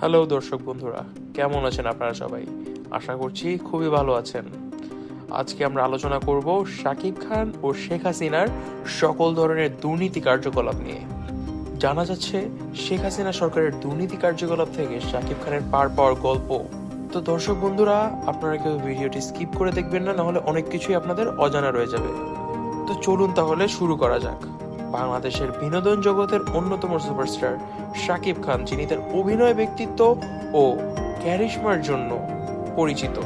Hello দর্শক বন্ধুরা, কেমন আছেন আপনারা সবাই? আশা করছি খুবই ভালো আছেন। আজকে আমরা আলোচনা করব শাকিব খান ও শেখ হাসিনার সকল ধরনের দুর্নীতি কার্যকলাপ নিয়ে। জানা যাচ্ছে, শেখ হাসিনা সরকারের দুর্নীতি কার্যকলাপ থেকে শাকিব খানের পার পাওয়ার গল্প। তো দর্শক বন্ধুরা, আপনারা কেউ ভিডিওটি স্কিপ করে দেখবেন না, নাহলে অনেক কিছুই আপনাদের অজানা রয়ে যাবে। তো চলুন তাহলে শুরু করা যাক। বাংলাদেশের বিনোদন জগতের অন্যতম সুপারস্টার শাকিব খান, যিনি তার অভিনয় ব্যক্তিত্ব ও ক্যারিশমার জন্য পরিচিত।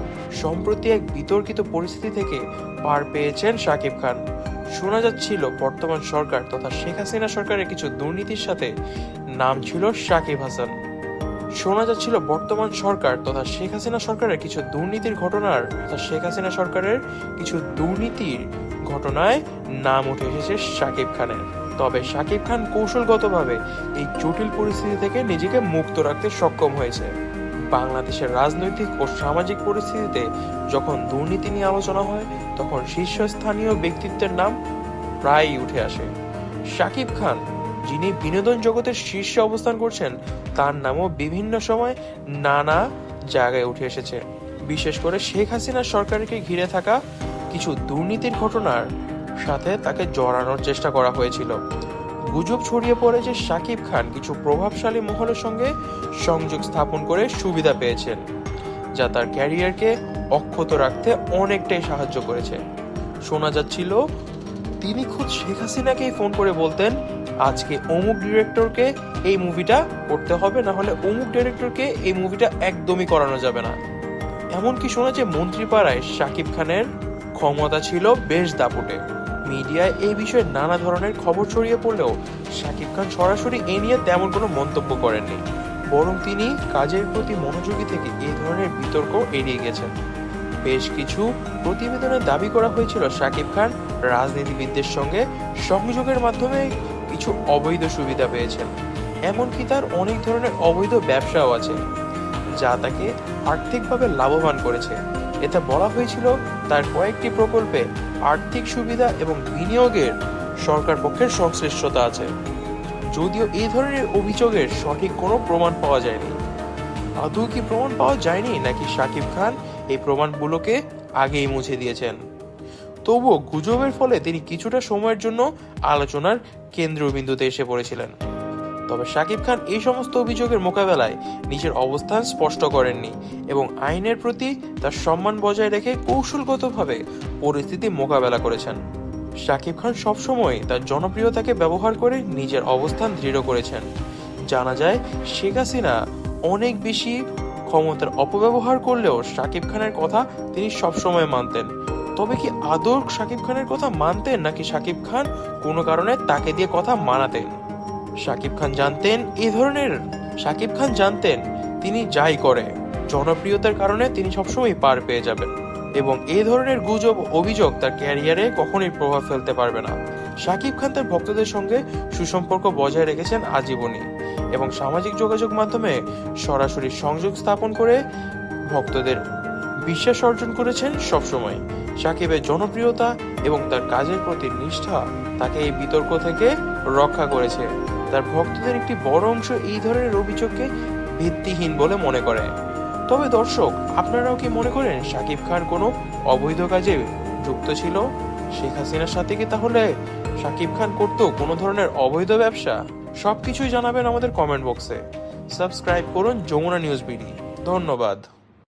সম্প্রতি এক বিতর্কিত পরিস্থিতি থেকে পার পেয়েছেন শাকিব খান। শোনা যাচ্ছিল, বর্তমান সরকার তথা শেখ হাসিনা সরকারের কিছু দুর্নীতির সাথে নাম ছিল শাকিব হাসান। শোনা যাচ্ছিল, বর্তমান সরকার তথা শেখ হাসিনা সরকারের কিছু দুর্নীতির ঘটনার, তথা শেখ হাসিনা সরকারের কিছু দুর্নীতির ঘটনায় নাম উঠে এসেছে শাকিব খানের। তবে শাকিব খান কৌশলগতভাবে এই জটিল পরিস্থিতি থেকে নিজেকে মুক্ত রাখতে সক্ষম হয়েছে। বাংলাদেশের রাজনৈতিক ও সামাজিক পরিস্থিতিতে যখন দুর্নীতি নিয়ে আলোচনা হয়, তখন শীর্ষস্থানীয় ব্যক্তিত্বের নাম প্রায়ই উঠে আসে। শাকিব খান, যিনি বিনোদন জগতের শীর্ষে অবস্থান করছেন, তার নামও বিভিন্ন সময় নানা জায়গায় উঠে এসেছে। বিশেষ করে শেখ হাসিনা সরকারকে ঘিরে থাকা কিছু দুর্নীতির ঘটনার সাথে তাকে জড়ানোর চেষ্টা করা হয়েছিল। গুজব ছড়িয়ে পড়ে যে শাকিব খান কিছু প্রভাবশালী মহলের সঙ্গে সংযোগ স্থাপন করে সুবিধা পেয়েছেন, যা তার ক্যারিয়ারকে অক্ষত রাখতে অনেকটাই সাহায্য করেছে। শোনা যাচ্ছিল, তিনি খুদ শেখ হাসিনাকেই ফোন করে বলতেন, আজকে অমুক ডিরেক্টরকে এই মুভিটা করতে হবে, না হলে অমুক ডিরেক্টরকে এই মুভিটা একদমই করানো যাবে না। এমনকি শোনা যে মন্ত্রীপাড়ায় শাকিব খানের ক্ষমতা ছিল বেশ দাপুটে। মিডিয়ায় এই বিষয়ে নানা ধরনের খবর ছড়িয়ে পড়লেও শাকিব খান সরাসরি এ নিয়ে তেমন কোনো মন্তব্য করেননি। বরং তিনি কাজের প্রতি মনোযোগী থেকে এই ধরনের বিতর্ক এড়িয়ে গেছেন। বেশ কিছু প্রতিবেদনে দাবি করা হয়েছিল শাকিব খান রাজনীতিবিদদের সঙ্গে সংযোগের মাধ্যমে কিছু অবৈধ সুবিধা পেয়েছেন। এমনকি তার অনেক ধরনের অবৈধ ব্যবসাও আছে, যা তাকে আর্থিকভাবে লাভবান করেছে। এতে বলা হয়েছিল তার কয়েকটি প্রকল্পে আর্থিক সুবিধা এবং বিনিয়োগের সরকার পক্ষের সংশ্লিষ্টতা আছে। যদিও এই ধরনের অভিযোগের সঠিক কোনো প্রমাণ পাওয়া যায়নি। আদৌ কি প্রমাণ পাওয়া যায়নি নাকি শাকিব খান এই প্রমাণগুলোকে আগেই মুছে দিয়েছেন? তবুও গুজবের ফলে তিনি কিছুটা সময়ের জন্য আলোচনার কেন্দ্রবিন্দুতে এসে পড়েছিলেন। তবে শাকিব খান এই সমস্ত অভিযোগের মোকাবেলায় নিজের অবস্থান স্পষ্ট করেননি এবং আইনের প্রতি তার সম্মান বজায় রেখে কৌশলগতভাবে পরিস্থিতি মোকাবেলা করেছেন। শাকিব খান সবসময় তার জনপ্রিয়তাকে ব্যবহার করে নিজের অবস্থান দৃঢ় করেছেন। জানা যায়, শেখ হাসিনা অনেক বেশি ক্ষমতার অপব্যবহার করলেও শাকিব খানের কথা তিনি সবসময় মানতেন। তবে কি আদৌ শাকিব খানের কথা মানতেন নাকি শাকিব খান কোনো কারণে তাকে দিয়ে কথা মানাতেন? শাকিব খান জানতেন এই ধরনের শাকিব খান জানতেন, তিনি যাই করে। জনপ্রিয়তার কারণে তিনি সবসময় পার পেয়ে যাবেন। এবং এই ধরনের গুজব, অভিযোগ তার ক্যারিয়ারে কখনোই প্রভাব ফেলতে পারবে না। শাকিব খান তার ভক্তদের সঙ্গে সুসম্পর্ক বজায় রেখেছেন আজীবনই এবং সামাজিক যোগাযোগ মাধ্যমে সরাসরি সংযোগ স্থাপন করে ভক্তদের বিশ্বাস অর্জন করেছেন সবসময়। সাকিবের জনপ্রিয়তা এবং তার কাজের প্রতি নিষ্ঠা তাকে এই বিতর্ক থেকে রক্ষা করেছে। তার ভক্তদের একটি বড় অংশ এই ধরনের অভিযোগকে ভিত্তিহীন বলে মনে করে। তবে দর্শক, আপনারাও কি মনে করেন সাকিব খান কোনো অবৈধ কাজে যুক্ত ছিল? শেখ হাসিনার সাথে কি তাহলে সাকিব খান করতো কোনো ধরনের অবৈধ ব্যবসা? সবকিছুই জানাবেন আমাদের কমেন্ট বক্সে সাবস্ক্রাইব করুন যমুনা নিউজ বিডি। ধন্যবাদ।